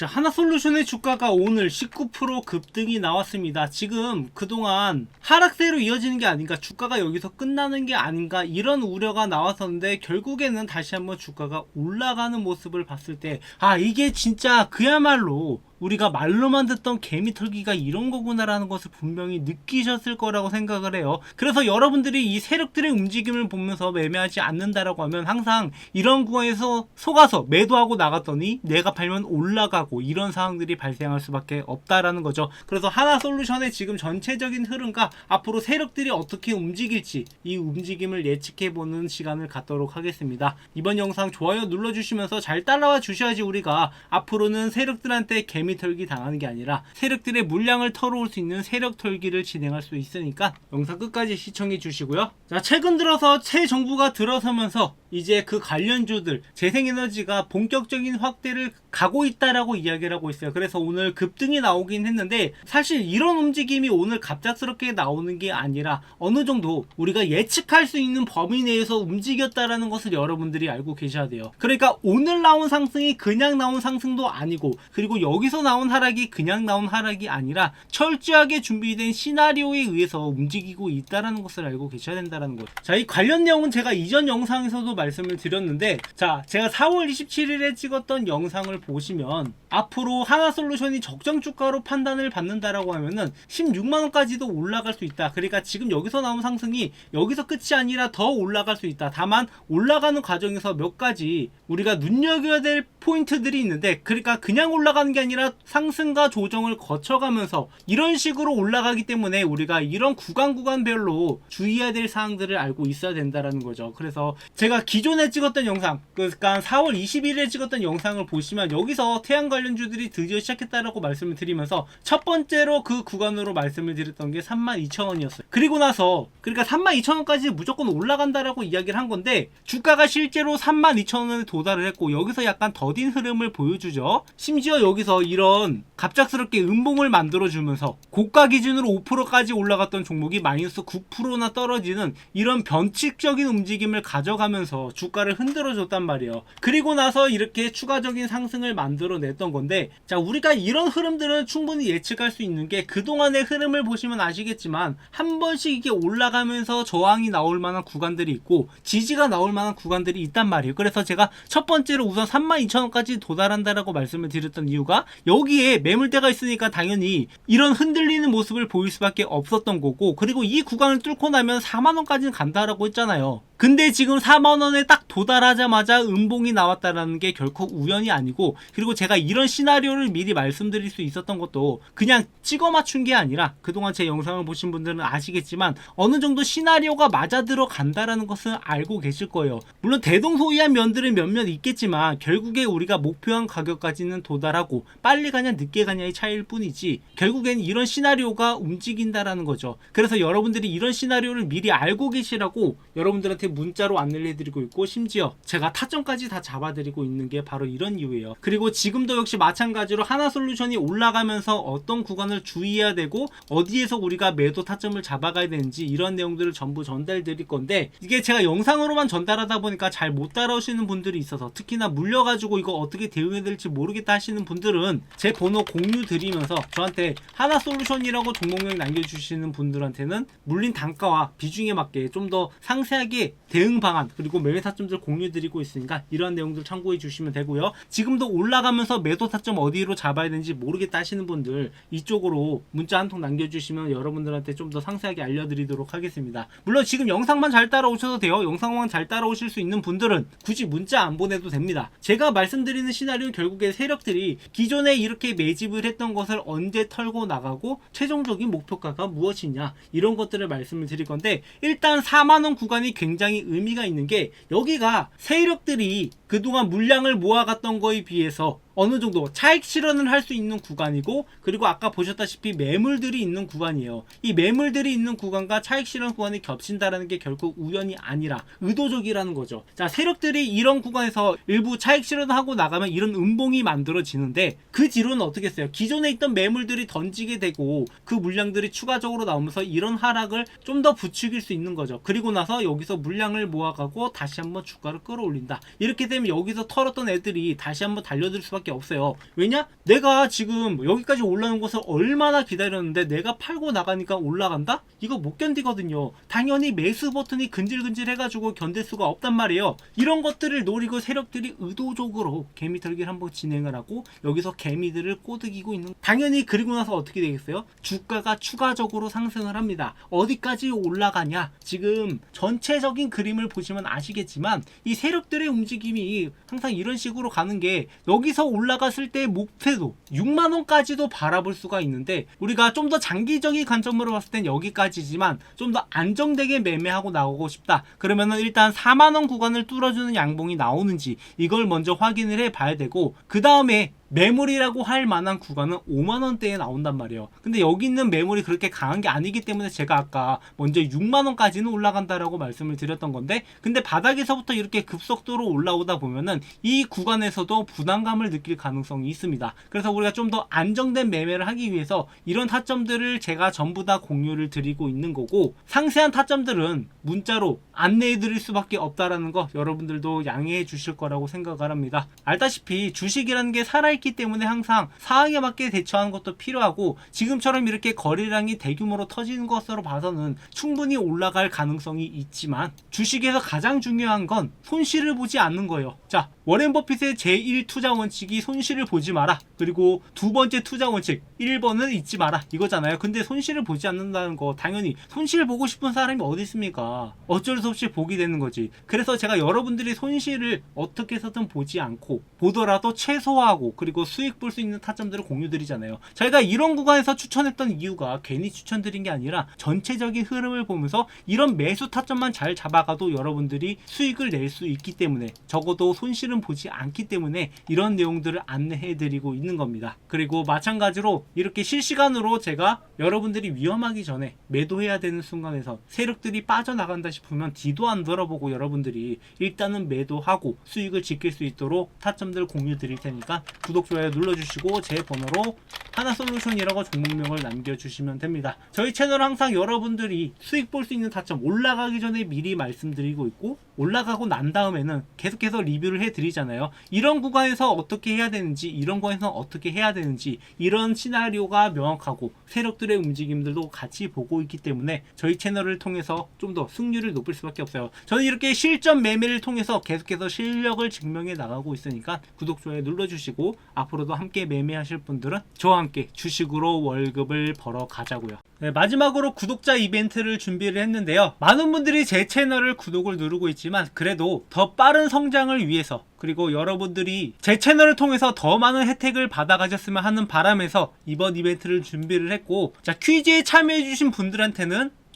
자, 하나솔루션의 주가가 오늘 19% 급등이 나왔습니다. 지금 그동안 하락세로 이어지는 게 아닌가, 주가가 여기서 끝나는 게 아닌가, 이런 우려가 나왔었는데, 결국에는 다시 한번 주가가 올라가는 모습을 봤을 때, 아, 이게 진짜 그야말로 우리가 말로만 듣던 개미 털기가 이런 거구나라는 것을 분명히 느끼셨을 거라고 생각을 해요. 그래서 여러분들이 이 세력들의 움직임을 보면서 매매하지 않는다라고 하면 항상 이런 구간에서 속아서 매도하고 나갔더니 내가 팔면 올라가고 이런 상황들이 발생할 수밖에 없다라는 거죠. 그래서 하나 솔루션의 지금 전체적인 흐름과 앞으로 세력들이 어떻게 움직일지 이 움직임을 예측해 보는 시간을 갖도록 하겠습니다. 이번 영상 좋아요 눌러주시면서 잘 따라와 주셔야지 우리가 앞으로는 세력들한테 개미 털기 당하는 게 아니라 세력들의 물량을 털어올 수 있는 세력 털기를 진행할 수 있으니까 영상 끝까지 시청해 주시고요. 자, 최근 들어서 새 정부가 들어서면서 이제 그 관련주들 재생에너지가 본격적인 확대를 가고 있다라고 이야기를 하고 있어요. 그래서 오늘 급등이 나오긴 했는데 사실 이런 움직임이 오늘 갑작스럽게 나오는 게 아니라 어느 정도 우리가 예측할 수 있는 범위 내에서 움직였다라는 것을 여러분들이 알고 계셔야 돼요. 그러니까 오늘 나온 상승이 그냥 나온 상승도 아니고 그리고 여기서 나온 하락이 그냥 나온 하락이 아니라 철저하게 준비된 시나리오에 의해서 움직이고 있다라는 것을 알고 계셔야 된다는 것. 자, 이 관련 내용은 제가 이전 영상에서도 말씀을 드렸는데 자, 제가 4월 27일에 찍었던 영상을 보시면 앞으로 하나솔루션이 적정 주가로 판단을 받는다라고 하면은 16만 원까지도 올라갈 수 있다. 그러니까 지금 여기서 나온 상승이 여기서 끝이 아니라 더 올라갈 수 있다. 다만 올라가는 과정에서 몇 가지 우리가 눈여겨야 될 포인트들이 있는데 그러니까 그냥 올라가는 게 아니라 상승과 조정을 거쳐가면서 이런 식으로 올라가기 때문에 우리가 이런 구간 구간별로 주의해야 될 사항들을 알고 있어야 된다라는 거죠. 그래서 제가 기존에 찍었던 영상, 그러니까 4월 20일에 찍었던 영상을 보시면 여기서 태양 관련주들이 드디어 시작했다라고 말씀을 드리면서 첫 번째로 그 구간으로 말씀을 드렸던 게 32,000원이었어요. 그리고 나서 그러니까 32,000원까지 무조건 올라간다라고 이야기를 한 건데 주가가 실제로 32,000원에 도달을 했고 여기서 약간 더딘 흐름을 보여주죠. 심지어 여기서 이런 갑작스럽게 음봉을 만들어주면서 고가 기준으로 5%까지 올라갔던 종목이 마이너스 9%나 떨어지는 이런 변칙적인 움직임을 가져가면서 주가를 흔들어 줬단 말이에요. 그리고 나서 이렇게 추가적인 상승을 만들어 냈던 건데 자 우리가 이런 흐름들은 충분히 예측할 수 있는 게 그동안의 흐름을 보시면 아시겠지만 한 번씩 이게 올라가면서 저항이 나올 만한 구간들이 있고 지지가 나올 만한 구간들이 있단 말이에요. 그래서 제가 첫 번째로 우선 32,000원까지 도달한다라고 말씀을 드렸던 이유가 여기에 매물대가 있으니까 당연히 이런 흔들리는 모습을 보일 수밖에 없었던 거고 그리고 이 구간을 뚫고 나면 4만 원까지는 간다라고 했잖아요. 근데 지금 4만 원에 딱 도달하자마자 음봉이 나왔다라는 게 결코 우연이 아니고 그리고 제가 이런 시나리오를 미리 말씀드릴 수 있었던 것도 그냥 찍어 맞춘 게 아니라 그동안 제 영상을 보신 분들은 아시겠지만 어느 정도 시나리오가 맞아 들어간다라는 것은 알고 계실 거예요. 물론 대동소이한 면들은 몇몇 있겠지만 결국에 우리가 목표한 가격까지는 도달하고 빨리 가냐 늦게 가냐의 차이일 뿐이지 결국엔 이런 시나리오가 움직인다라는 거죠. 그래서 여러분들이 이런 시나리오를 미리 알고 계시라고 여러분들한테 문자로 안내를 해드리고 있고 심지어 제가 타점까지 다 잡아드리고 있는 게 바로 이런 이유예요. 그리고 지금도 역시 마찬가지로 하나솔루션이 올라가면서 어떤 구간을 주의해야 되고 어디에서 우리가 매도 타점을 잡아가야 되는지 이런 내용들을 전부 전달 드릴 건데 이게 제가 영상으로만 전달하다 보니까 잘 못 따라오시는 분들이 있어서 특히나 물려가지고 이거 어떻게 대응해야 될지 모르겠다 하시는 분들은 제 번호 공유 드리면서 저한테 하나솔루션이라고 종목명 남겨주시는 분들한테는 물린 단가와 비중에 맞게 좀 더 상세하게 대응 방안 그리고 매매 타점들 공유 드리고 있으니까 이런 내용들 참고해 주시면 되고요. 지금도 올라가면서 매도 타점 어디로 잡아야 되는지 모르겠다 하시는 분들 이쪽으로 문자 한 통 남겨주시면 여러분들한테 좀 더 상세하게 알려드리도록 하겠습니다. 물론 지금 영상만 잘 따라오셔도 돼요. 영상만 잘 따라오실 수 있는 분들은 굳이 문자 안 보내도 됩니다. 제가 말씀드리는 시나리오 결국에 세력들이 기존에 이렇게 매집을 했던 것을 언제 털고 나가고 최종적인 목표가가 무엇이냐 이런 것들을 말씀을 드릴 건데 일단 4만원 구간이 굉장히 의미가 있는 게 여기가 세력들이 그동안 물량을 모아갔던 거에 비해서 어느 정도 차익 실현을 할 수 있는 구간이고 그리고 아까 보셨다시피 매물들이 있는 구간이에요. 이 매물들이 있는 구간과 차익 실현 구간이 겹친다라는 게 결국 우연이 아니라 의도적이라는 거죠. 자, 세력들이 이런 구간에서 일부 차익 실현을 하고 나가면 이런 음봉이 만들어지는데 그 뒤로는 어떻게 했어요? 기존에 있던 매물들이 던지게 되고 그 물량들이 추가적으로 나오면서 이런 하락을 좀 더 부추길 수 있는 거죠. 그리고 나서 여기서 물량을 모아가고 다시 한번 주가를 끌어올린다. 이렇게 되면 여기서 털었던 애들이 다시 한번 달려들 수밖에 수밖에 없어요. 왜냐? 내가 지금 여기까지 올라온 것을 얼마나 기다렸는데 내가 팔고 나가니까 올라간다? 이거 못 견디거든요. 당연히 매수 버튼이 근질근질 해가지고 견딜 수가 없단 말이에요. 이런 것들을 노리고 세력들이 의도적으로 개미 털기를 한번 진행을 하고 여기서 개미들을 꼬드기고 있는 당연히 그리고 나서 어떻게 되겠어요? 주가가 추가적으로 상승을 합니다. 어디까지 올라가냐? 지금 전체적인 그림을 보시면 아시겠지만 이 세력들의 움직임이 항상 이런 식으로 가는 게 여기서 올라갔을 때 목표도 6만 원까지도 바라볼 수가 있는데 우리가 좀 더 장기적인 관점으로 봤을 땐 여기까지지만 좀 더 안정되게 매매하고 나오고 싶다. 그러면은 일단 4만 원 구간을 뚫어주는 양봉이 나오는지 이걸 먼저 확인을 해 봐야 되고 그 다음에 매물이라고 할 만한 구간은 5만 원대에 나온단 말이에요. 근데 여기 있는 매물이 그렇게 강한 게 아니기 때문에 제가 아까 먼저 6만 원까지는 올라간다라고 말씀을 드렸던 건데 근데 바닥에서부터 이렇게 급속도로 올라오다 보면은 이 구간에서도 부담감을 느낄 가능성이 있습니다. 그래서 우리가 좀 더 안정된 매매를 하기 위해서 이런 타점들을 제가 전부 다 공유를 드리고 있는 거고 상세한 타점들은 문자로 안내해 드릴 수밖에 없다라는 거 여러분들도 양해해 주실 거라고 생각을 합니다. 알다시피 주식이라는 게 살아있 기 때문에 항상 상황에 맞게 대처하는 것도 필요하고 지금처럼 이렇게 거래량이 대규모로 터지는 것으로 봐서는 충분히 올라갈 가능성이 있지만 주식에서 가장 중요한 건 손실을 보지 않는 거예요. 자, 워렌 버핏의 제1 투자 원칙이 손실을 보지 마라. 그리고 두 번째 투자 원칙 1번은 잊지 마라. 이거잖아요. 근데 손실을 보지 않는다는 거 당연히 손실 보고 싶은 사람이 어디 있습니까? 어쩔 수 없이 보게 되는 거지. 그래서 제가 여러분들이 손실을 어떻게 해서든 보지 않고 보더라도 최소화하고 그리고 수익 볼 수 있는 타점들을 공유드리잖아요. 저희가 이런 구간에서 추천했던 이유가 괜히 추천드린 게 아니라 전체적인 흐름을 보면서 이런 매수 타점만 잘 잡아가도 여러분들이 수익을 낼 수 있기 때문에 적어도 손실은 보지 않기 때문에 이런 내용들을 안내해 드리고 있는 겁니다. 그리고 마찬가지로 이렇게 실시간으로 제가 여러분들이 위험하기 전에 매도해야 되는 순간에서 세력들이 빠져나간다 싶으면 뒤도 안 돌아보고 여러분들이 일단은 매도하고 수익을 지킬 수 있도록 타점들 공유 드릴 테니까 구독 좋아요 눌러주시고 제 번호로 하나솔루션이라고 종목명을 남겨주시면 됩니다. 저희 채널 항상 여러분들이 수익 볼 수 있는 타점 올라가기 전에 미리 말씀드리고 있고 올라가고 난 다음에는 계속해서 리뷰를 해드리잖아요. 이런 구간에서 어떻게 해야 되는지, 이런 구간에서 어떻게 해야 되는지, 이런 시나리오가 명확하고 세력들의 움직임들도 같이 보고 있기 때문에 저희 채널을 통해서 좀 더 승률을 높일 수밖에 없어요. 저는 이렇게 실전 매매를 통해서 계속해서 실력을 증명해 나가고 있으니까 구독, 좋아요 눌러주시고 앞으로도 함께 매매하실 분들은 저와 함께 주식으로 월급을 벌어 가자고요. 네, 마지막으로 구독자 이벤트를 준비를 했는데요. 많은 분들이 제 채널을 구독을 누르고 있지만 그래도 더 빠른 성장을 위해서 그리고 여러분들이 제 채널을 통해서 더 많은 혜택을 받아가셨으면 하는 바람에서 이번 이벤트를 준비를 했고 자 퀴즈에 참여해주신 분들한테는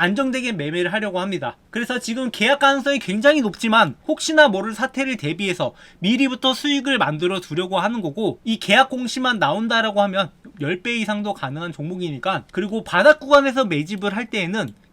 안정되게 매매를 하려고 합니다. 그래서 지금 계약 가능성이 굉장히 높지만 혹시나 모를 사태를 대비해서 미리부터 수익을 만들어 두려고 하는 거고 이 계약 공시만 나온다라고 하면 10배 이상도 가능한 종목이니까 그리고 바닥 구간에서 매집을 할 때에는